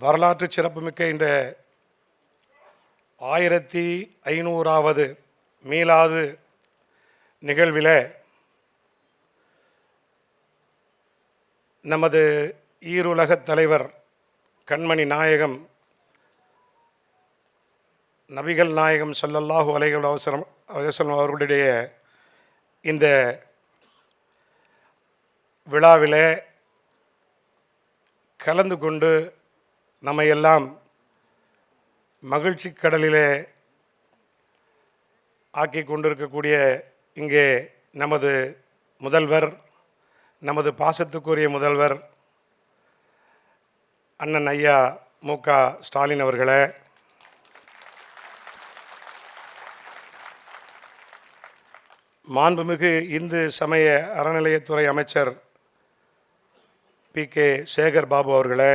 வரலாற்று சிறப்புமிக்க இந்த ஆயிரத்தி ஐநூறாவது மீளாது நிகழ்வில் நமது ஈருலகத் தலைவர் கண்மணி நாயகம் நபிகள் நாயகம் சல்லல்லாஹு அலைகள் அவசரம் அவசரம் அவர்களுடைய இந்த விழாவில் கலந்து கொண்டு நம்மையெல்லாம் மகிழ்ச்சி கடலிலே ஆக்கி கொண்டிருக்கக்கூடிய இங்கே நமது முதல்வர் நமது பாசத்துக்குரிய முதல்வர் அண்ணன் ஐயா மு க. ஸ்டாலின் அவர்களே. மாண்புமிகு இந்து சமய அறநிலையத்துறை அமைச்சர் பி கே சேகர் பாபு அவர்களே.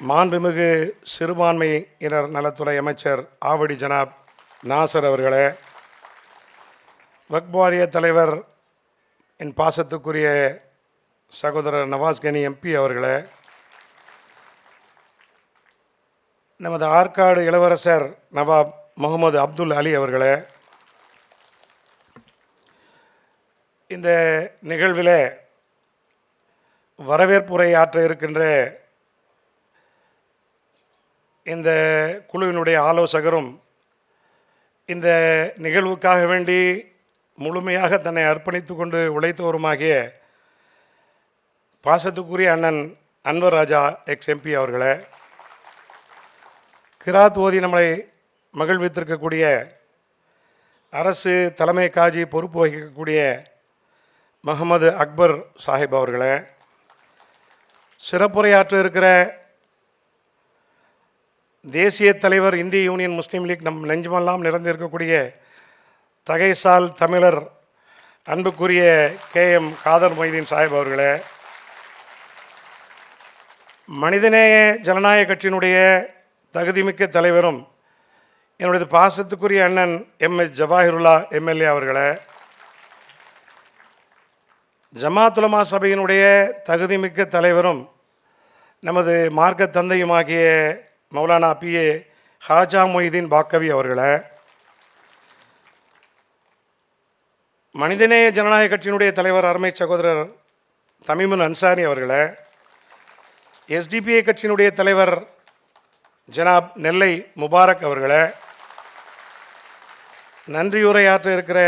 மாண்புமிகு சிறுபான்மையினர் நலத்துறை அமைச்சர் ஆவடி ஜனாப் நாசர் அவர்களே வக்பாரிய தலைவர் என் பாசத்துக்குரிய சகோதரர் நவாஸ் கனி எம்பி அவர்களே நமது ஆற்காடு இளவரசர் நவாப் முகமது அப்துல் அலி அவர்களே இந்த நிகழ்வில் வரவேற்புரை ஆற்ற இருக்கின்ற இந்த குழுவினுடைய ஆலோசகரும் இந்த நிகழ்வுக்காக வேண்டி முழுமையாக தன்னை அர்ப்பணித்து கொண்டு உழைத்தவருமாகிய பாசத்துக்குரிய அண்ணன் அன்வர் ராஜா எக்ஸ் எம்பி அவர்களே கிராத் ஓதி நம்மளை மகிழ்வித்திருக்கக்கூடிய அரசு தலைமை காஜி பொறுப்பு வகிக்கக்கூடிய முகமது அக்பர் சாஹிப் அவர்களே சிறப்புரையாற்ற இருக்கிற தேசிய தலைவர் இந்திய யூனியன் முஸ்லீம் லீக் நம் நெஞ்சமெல்லாம் நிறைந்திருக்கக்கூடிய தகைசால் தமிழர் அன்புக்குரிய கே எம் காதர் மொய்தீன் சாஹிப் அவர்களே மனிதநேய ஜனநாயக கட்சியினுடைய தகுதிமிக்க தலைவரும் என்னுடைய பாசத்துக்குரிய அண்ணன் எம் எஸ் ஜவாஹிருல்லா எம்எல்ஏ அவர்களே ஜமாத்துலமா சபையினுடைய தகுதிமிக்க தலைவரும் நமது மார்க்க தந்தையுமாகிய மௌலானா பி. ஏ. ஹாஜா மொய்தீன் பாக்கவி அவர்களை மனிதநேய ஜனநாயக கட்சியினுடைய தலைவர் அருமை சகோதரர் தமிமுன் அன்சாரி அவர்களை எஸ்டிபிஐ கட்சியினுடைய தலைவர் ஜனாப் நெல்லை முபாரக் அவர்களை நன்றியுரையாற்ற இருக்கிற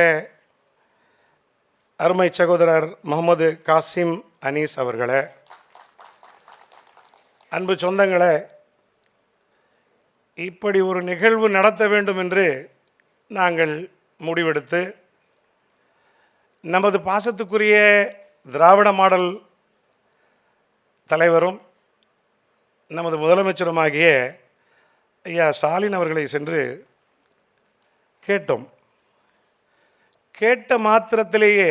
அருமை சகோதரர் முகமது காசிம் அனீஸ் அவர்களை அன்பு சொந்தங்களை இப்படி ஒரு நிகழ்வு நடத்த வேண்டும் என்று நாங்கள் முடிவெடுத்து நமது பாசத்துக்குரிய திராவிட மாடல் தலைவரும் நமது முதலமைச்சருமாகிய ஐயா ஸ்டாலின் அவர்களை சென்று கேட்டோம். கேட்ட மாத்திரத்திலேயே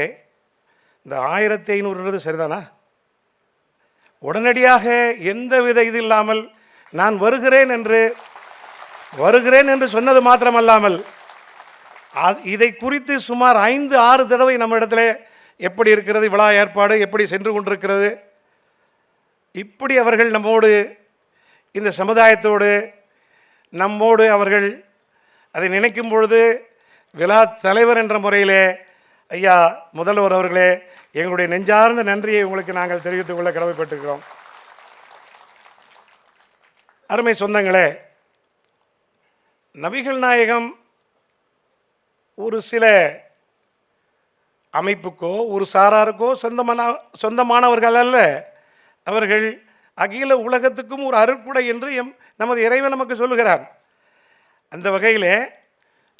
இந்த ஆயிரத்தி ஐநூறுன்றது சரிதானா? உடனடியாக எந்தவித இது இல்லாமல் நான் வருகிறேன் என்று வருகிறேன் என்று சொன்னது மாத்திரமல்லாமல் இதை குறித்து சுமார் ஐந்து ஆறு தடவை நம்ம இடத்துல எப்படி இருக்கிறது விழா ஏற்பாடு எப்படி சென்று கொண்டிருக்கிறது இப்படி அவர்கள் நம்மோடு இந்த சமுதாயத்தோடு நம்மோடு அவர்கள் அதை நினைக்கும் பொழுது விழா தலைவர் என்ற முறையிலே ஐயா முதல்வர் அவர்களே எங்களுடைய நெஞ்சார்ந்த நன்றியை உங்களுக்கு நாங்கள் தெரிவித்துக் கொள்ள கடமைப்பட்டிருக்கிறோம். அருமை சொந்தங்களே நபிகள் நாயகம் ஒரு சில அமைப்புக்கோ ஒரு சாராருக்கோ சொந்தமான சொந்தமானவர்கள் அல்ல. அவர்கள் அகில உலகத்துக்கும் ஒரு அருட்குடை என்று எம் நமது இறைவன் நமக்கு சொல்லுகிறான். அந்த வகையில்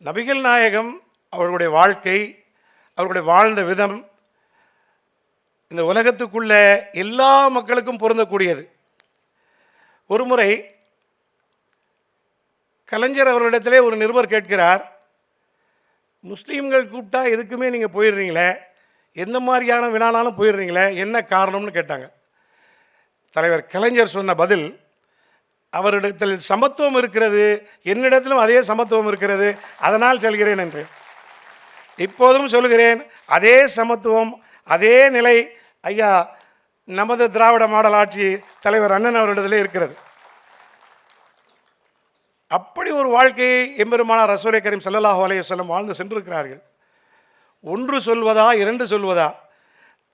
நபிகள் நாயகம் அவர்களுடைய வாழ்க்கை அவர்களுடைய வாழ்ந்த விதம் இந்த உலகத்துக்குள்ள எல்லா மக்களுக்கும் பொருந்தக்கூடியது. ஒரு முறை கலைஞர் அவர்களிடத்திலே ஒரு நிருபர் கேட்கிறார் முஸ்லீம்கள் கூப்பிட்டா எதுக்குமே நீங்கள் போயிடுறீங்களே? எந்த மாதிரியான வினானாலும் போயிடுறீங்களே? என்ன காரணம்னு கேட்டாங்க. தலைவர் கலைஞர் சொன்ன பதில் அவரிடத்தில் சமத்துவம் இருக்கிறது என்னிடத்திலும் அதே சமத்துவம் இருக்கிறது அதனால் செல்கிறேன் என்று. இப்போதும் சொல்கிறேன் அதே சமத்துவம் அதே நிலை ஐயா நமது திராவிட மாடல் ஆட்சி தலைவர் அண்ணன் அவரிடத்திலே இருக்கிறது. அப்படி ஒரு வாழ்க்கையை எம்பெருமான ரசூலை கரீம் ஸல்லல்லாஹு அலைஹி செல்லம் வாழ்ந்து சென்றிருக்கிறார்கள். ஒன்று சொல்வதா இரண்டு சொல்வதா?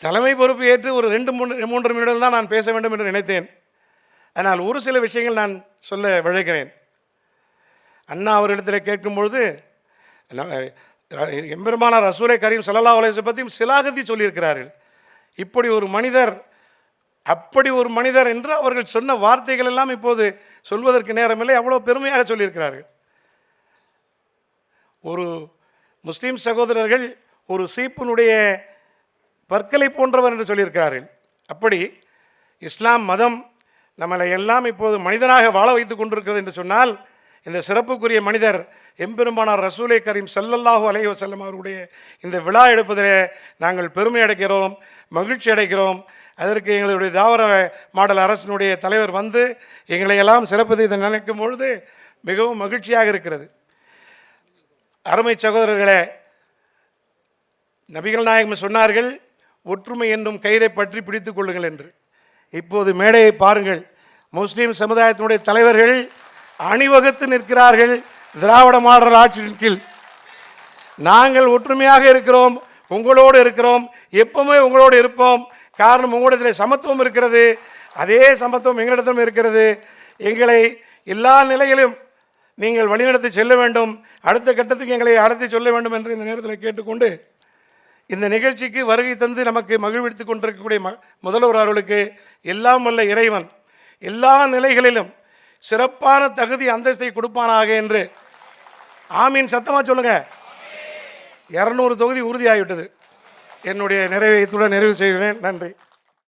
தலைமை பொறுப்பு ஏற்று ஒரு ரெண்டு மூன்று மூன்று நிமிடம் தான் நான் பேச வேண்டும் என்று நினைத்தேன். ஆனால் ஒரு சில விஷயங்கள் நான் சொல்ல விழைகிறேன். அண்ணா அவரிடத்தில் கேட்கும் பொழுது எம்பெருமான ரசூலை கரீம் சல்லா அலைஹி பற்றியும் சிலாகத்தி சொல்லியிருக்கிறார்கள். இப்படி ஒரு மனிதர் அப்படி ஒரு மனிதர் என்று அவர்கள் சொன்ன வார்த்தைகள் எல்லாம் இப்போது சொல்வதற்கு நேரமில்லை. அவ்வளோ பெருமையாக சொல்லியிருக்கிறார்கள். ஒரு முஸ்லீம் சகோதரர்கள் ஒரு சீப்பினுடைய பற்களை போன்றவர் என்று சொல்லியிருக்கிறார்கள். அப்படி இஸ்லாம் மதம் நம்மளை எல்லாம் இப்போது மனிதனாக வாழ வைத்துக் கொண்டிருக்கிறது என்று சொன்னால் இந்த சிறப்புக்குரிய மனிதர் எம்பெருமானார் ரசூலை கரீம் சல்லல்லாஹூ அலைய வசல்லம் அவருடைய இந்த விழா எடுப்பதிலே நாங்கள் பெருமை அடைக்கிறோம் மகிழ்ச்சி அடைகிறோம் அதற்கு எங்களுடைய தாவர மாடல் அரசினுடைய தலைவர் வந்து எங்களை எல்லாம் இதை நினைக்கும் பொழுது மிகவும் மகிழ்ச்சியாக இருக்கிறது. அருமை சகோதரர்களே நபிகள் நாயகம் சொன்னார்கள் ஒற்றுமை என்னும் கயிறை பற்றி பிடித்து கொள்ளுங்கள் என்று. இப்போது மேடையை பாருங்கள். முஸ்லீம் சமுதாயத்தினுடைய தலைவர்கள் அணிவகுத்து நிற்கிறார்கள் திராவிட மாடல் ஆட்சியின் கீழ். நாங்கள் ஒற்றுமையாக இருக்கிறோம் உங்களோடு இருக்கிறோம் எப்பவுமே உங்களோடு இருப்போம் காரணம் உங்களிடத்தில் சமத்துவம் இருக்கிறது. அதே சமத்துவம் எங்களிடத்திலும் இருக்கிறது. எங்களை எல்லா நிலையிலும் நீங்கள் வழிநடத்தி செல்ல வேண்டும். அடுத்த கட்டத்துக்கு எங்களை அழைத்து சொல்ல வேண்டும் என்று இந்த நேரத்தில் கேட்டுக்கொண்டு இந்த நிகழ்ச்சிக்கு வருகை தந்து நமக்கு மகிழ்வித்து கொண்டிருக்கக்கூடிய ம முதல்வர் அவர்களுக்கு எல்லாம் வல்ல இறைவன் எல்லா நிலைகளிலும் சிறப்பான தகுதி அந்தஸ்தை கொடுப்பானாக என்று. ஆமீன். சத்தமாக சொல்லுங்க. இரநூறு தொகுதி உறுதியாகிவிட்டது. என்னுடைய நிறைவேத்துடன் நிறைவு செய்கிறேன். நன்றி.